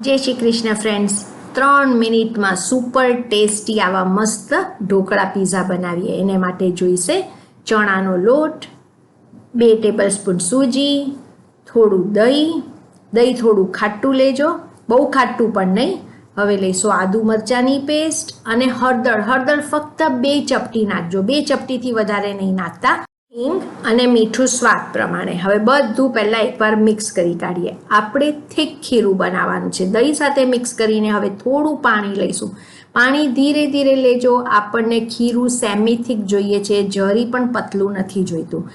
જય શ્રી કૃષ્ણ ફ્રેન્ડ્સ ત્રણ મિનિટમાં સુપર ટેસ્ટી આવા મસ્ત ઢોકળા પીઝા બનાવીએ. એને માટે જોઈશે ચણાનો લોટ, બે ટેબલ સ્પૂન સૂજી થોડું દહીં. દહીં થોડું ખાટું લેજો. બહુ ખાટું પણ નહીં. હવે લઈશું આદુ મરચાંની પેસ્ટ અને હળદર. હળદર ફક્ત બે ચપટી નાખજો. બે ચપટીથી વધારે નહીં નાખતા. હિંગ અને મીઠું સ્વાદ પ્રમાણે. હવે બધું પહેલાં એકવાર મિક્સ કરી કાઢીએ. આપણે થીક ખીરું બનાવવાનું છે. દહીં સાથે મિક્સ કરીને હવે થોડું પાણી લઈશું. પાણી ધીરે ધીરે લેજો. આપણને ખીરું સેમી થીક જોઈએ છે. જરી પણ પતલું નથી જોઈતું.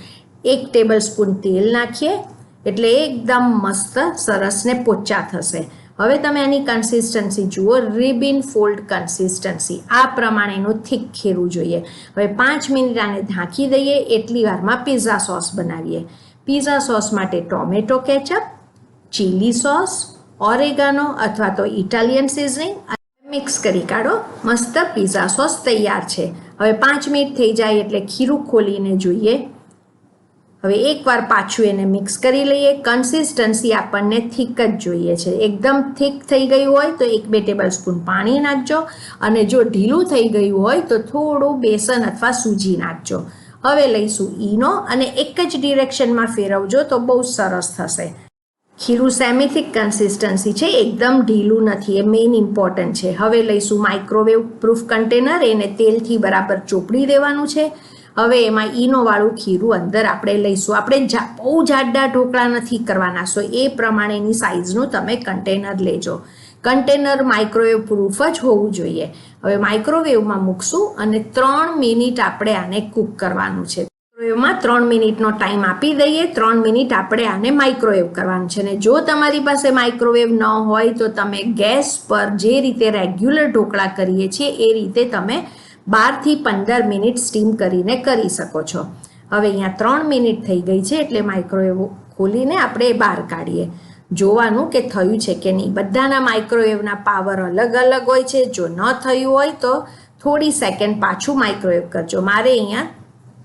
એક ટેબલ સ્પૂન તેલ નાખીએ. એટલે એકદમ મસ્ત સરસ ને પોચા થશે. હવે તમે આની કન્સિસ્ટન્સી જુઓ રિબિન ફોલ્ડ કન્સિસ્ટન્સી આ પ્રમાણેનું થીક ખીરું જોઈએ. હવે પાંચ મિનિટ આને ઢાંકી દઈએ, એટલી વારમાં પીઝા સોસ બનાવીએ. પીઝા સોસ માટે tomato ketchup chilli sauce oregano અથવા તો ઇટાલિયન સિઝનિંગ મિક્સ કરી કાઢો. મસ્ત પિઝા સોસ તૈયાર છે. હવે પાંચ મિનિટ થઈ જાય એટલે ખીરું ખોલીને જોઈએ. હવે એકવાર પાછું એને મિક્સ કરી લઈએ. કન્સિસ્ટન્સી આપણને થીક જ જોઈએ છે. એકદમ થીક થઈ ગયું હોય તો એક બે ટેબલ સ્પૂન પાણી નાખજો અને જો ઢીલું થઈ ગયું હોય તો થોડું બેસન અથવા સૂજી નાખજો. હવે લઈશું ઈનો અને એક જ ડિરેક્શનમાં ફેરવજો તો બહુ સરસ થશે. ખીરું સેમિથિક કન્સિસ્ટન્સી છે. એકદમ ઢીલું નથી. એ મેઇન ઇમ્પોર્ટન્ટ છે. હવે લઈશું માઇક્રોવેવ પ્રૂફ કન્ટેનર એને તેલથી બરાબર ચોપડી દેવાનું છે. હવે એમાં ઈનોવાળું ખીરું અંદર આપણે લઈશું. આપણે બહુ જાડા ઢોકળા નથી કરવાના. સો એ પ્રમાણેની સાઇઝનું તમે કન્ટેનર લેજો. કન્ટેનર માઇક્રોવેવ પ્રૂફ જ હોવું જોઈએ. હવે માઇક્રોવેવમાં મૂકશું અને ત્રણ મિનિટ આપણે આને કૂક કરવાનું છે. માઇક્રોવેવમાં ત્રણ મિનિટનો ટાઈમ આપી દઈએ. ત્રણ મિનિટ આપણે આને માઇક્રોવેવ કરવાનું છે. અને જો તમારી પાસે માઇક્રોવેવ ન હોય તો તમે ગેસ પર જે રીતે રેગ્યુલર ઢોકળા કરીએ છીએ, એ રીતે તમે બારથી પંદર મિનિટ સ્ટીમ કરીને કરી શકો છો. હવે અહીંયા ત્રણ મિનિટ થઈ ગઈ છે એટલે માઇક્રોવેવ ખોલીને આપણે બહાર કાઢીએ. જોવાનું કે થયું છે કે નહીં. બધાના માઇક્રોવેવના પાવર અલગ અલગ હોય છે. જો ન થયું હોય તો થોડી સેકન્ડ પાછું માઇક્રોવેવ કરજો. મારે અહીંયા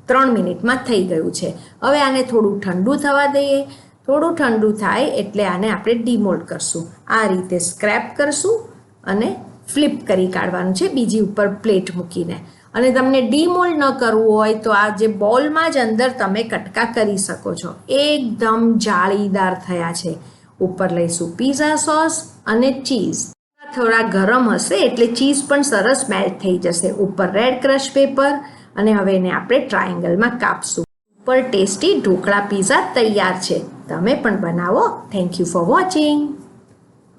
ત્રણ મિનિટમાં થઈ ગયું છે. હવે આને થોડું ઠંડુ થવા દઈએ. થોડું ઠંડુ થાય એટલે આને આપણે ડિમોલ્ડ કરશું. આ રીતે સ્ક્રેપ કરશું અને ફ્લિપ કરી કાઢવાનું છે બીજી ઉપર પ્લેટ મૂકીને. અને તમને ડીમોલ્ડ ન કરવું હોય તો આ જે બોલમાં જ અંદર તમે કટકા કરી શકો છો. એકદમ જાળીદાર થયા છે. ઉપર લઈશું પીઝા સોસ અને ચીઝ થોડા ગરમ હશે એટલે ચીઝ પણ સરસ મેલ્ટ થઈ જશે. ઉપર રેડ ક્રશ પેપર અને હવે એને આપણે ટ્રાયેંગલમાં કાપશું. ઉપર ટેસ્ટી ઢોકળા પીઝા તૈયાર છે. તમે પણ બનાવો. Thank you for watching